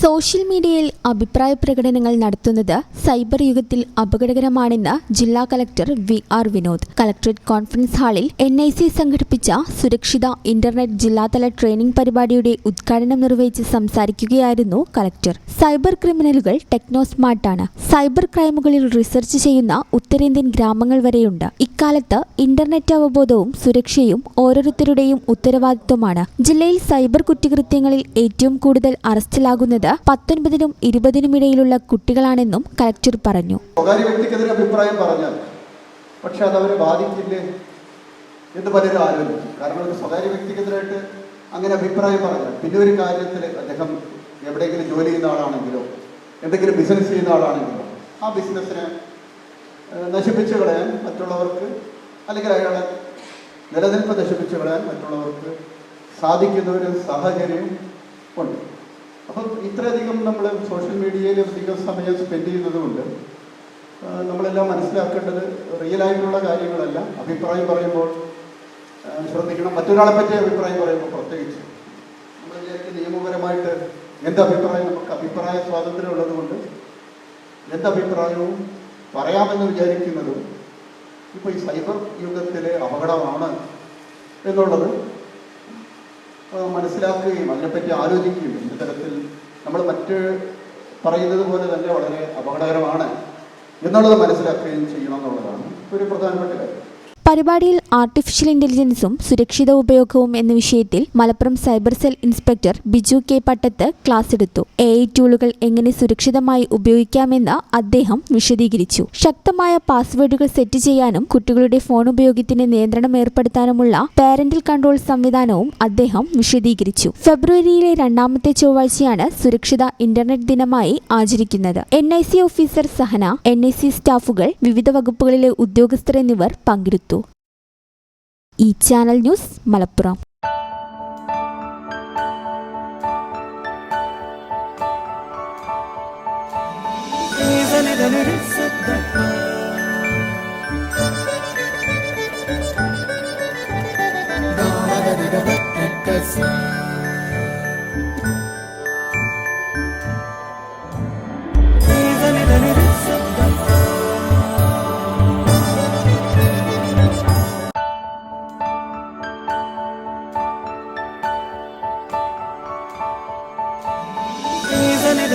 Social മീഡിയയിൽ അഭിപ്രായ പ്രകടനങ്ങൾ നടത്തുന്നത് സൈബർ യുഗത്തിൽ അപകടകരമാണെന്ന് ജില്ലാ collector V R Vinod. Collectorate conference ഹാളിൽ എൻ ഐ സി സംഘടിപ്പിച്ച സുരക്ഷിത ഇന്റർനെറ്റ് ജില്ലാതല ട്രെയിനിംഗ് പരിപാടിയുടെ ഉദ്ഘാടനം നിർവഹിച്ച് സംസാരിക്കുകയായിരുന്നു കലക്ടർ. സൈബർ ക്രിമിനലുകൾ ടെക്നോ സ്മാർട്ടാണ്. സൈബർ ക്രൈമുകളിൽ റിസർച്ച് ചെയ്യുന്ന ഉത്തരേന്ത്യൻ ഗ്രാമങ്ങൾ വരെയുണ്ട്. ഇക്കാലത്ത് ഇന്റർനെറ്റ് അവബോധവും സുരക്ഷയും ഓരോരുത്തരുടെയും ഉത്തരവാദിത്വമാണ്. ജില്ലയിൽ സൈബർ കുറ്റകൃത്യങ്ങളിൽ ഏറ്റവും കൂടുതൽ അറസ്റ്റിലാകുന്നത് പത്തൊൻപതിനും ഇരുപതിനും ഇടയിലുള്ള കുട്ടികളാണെന്നും കലക്ടർ പറഞ്ഞു. വ്യക്തിക്കെതിരെ അഭിപ്രായം പറഞ്ഞാൽ പക്ഷെ അത് അവരെ ബാധിക്കില്ലേ എന്ന് പലരും ആലോചിക്കും. കാരണം ഒരു സ്വകാര്യ വ്യക്തിക്കെതിരായിട്ട് അങ്ങനെ അഭിപ്രായം പറഞ്ഞാൽ പിന്നെ ഒരു കാര്യത്തിൽ അദ്ദേഹം എവിടെയെങ്കിലും ജോലി ചെയ്യുന്ന ആളാണെങ്കിലോ എന്തെങ്കിലും ബിസിനസ് ചെയ്യുന്ന ആളാണെങ്കിലോ ആ ബിസിനസ്സിനെ നശിപ്പിച്ചു കളയാൻ മറ്റുള്ളവർക്ക് അല്ലെങ്കിൽ അയാളെ നിലനിൽപ്പ് നശിപ്പിച്ചു കളയാൻ മറ്റുള്ളവർക്ക് സാധിക്കുന്ന ഒരു സാഹചര്യം ഉണ്ട്. അപ്പം ഇത്രയധികം നമ്മൾ സോഷ്യൽ മീഡിയയിൽ അധികം സമയം സ്പെൻഡ് ചെയ്യുന്നത് കൊണ്ട് നമ്മളെല്ലാം മനസ്സിലാക്കേണ്ടത് റിയൽ ആയിട്ടുള്ള കാര്യങ്ങളല്ല. അഭിപ്രായം പറയുമ്പോൾ ശ്രദ്ധിക്കണം. മറ്റൊരാളെ പറ്റി അഭിപ്രായം പറയുമ്പോൾ പ്രത്യേകിച്ച്. നമ്മൾ വിചാരിക്കും നിയമപരമായിട്ട് എന്ത് അഭിപ്രായം? നമുക്ക് അഭിപ്രായ സ്വാതന്ത്ര്യം ഉള്ളതുകൊണ്ട് കൊണ്ട് എന്ത് അഭിപ്രായവും പറയാമെന്ന് വിചാരിക്കുന്നതും ഇപ്പോൾ ഈ സൈബർ യുഗത്തിലെ അപകടമാണ് എന്നുള്ളത് മനസ്സിലാക്കുകയും അതിനെപ്പറ്റി ആലോചിക്കുകയും എന്ത് തരത്തിൽ നമ്മൾ മറ്റ് പറയുന്നത് പോലെ തന്നെ വളരെ അപകടകരമാണ് എന്നുള്ളത് മനസ്സിലാക്കുകയും ചെയ്യണം എന്നുള്ളതാണ് ഒരു പ്രധാനപ്പെട്ട കാര്യം. പരിപാടിയിൽ ആർട്ടിഫിഷ്യൽ ഇന്റലിജൻസും സുരക്ഷിത ഉപയോഗവും എന്ന വിഷയത്തിൽ Malappuram cyber cell inspector Biju K Pattath class എടുത്തു. എ ഐ ടൂളുകൾ എങ്ങനെ സുരക്ഷിതമായി ഉപയോഗിക്കാമെന്ന് അദ്ദേഹം വിശദീകരിച്ചു. ശക്തമായ പാസ്വേഡുകൾ സെറ്റ് ചെയ്യാനും കുട്ടികളുടെ ഫോൺ ഉപയോഗത്തിന് നിയന്ത്രണം ഏർപ്പെടുത്താനുമുള്ള പാരന്റൽ കൺട്രോൾ സംവിധാനവും അദ്ദേഹം വിശദീകരിച്ചു. ഫെബ്രുവരിയിലെ രണ്ടാമത്തെ ചൊവ്വാഴ്ചയാണ് സുരക്ഷിത ഇന്റർനെറ്റ് ദിനമായി ആചരിക്കുന്നത്. N I C officer Sahana N I C സ്റ്റാഫുകൾ വിവിധ വകുപ്പുകളിലെ ഉദ്യോഗസ്ഥർ എന്നിവർ പങ്കെടുത്തു. ഈ channel news Malappuram.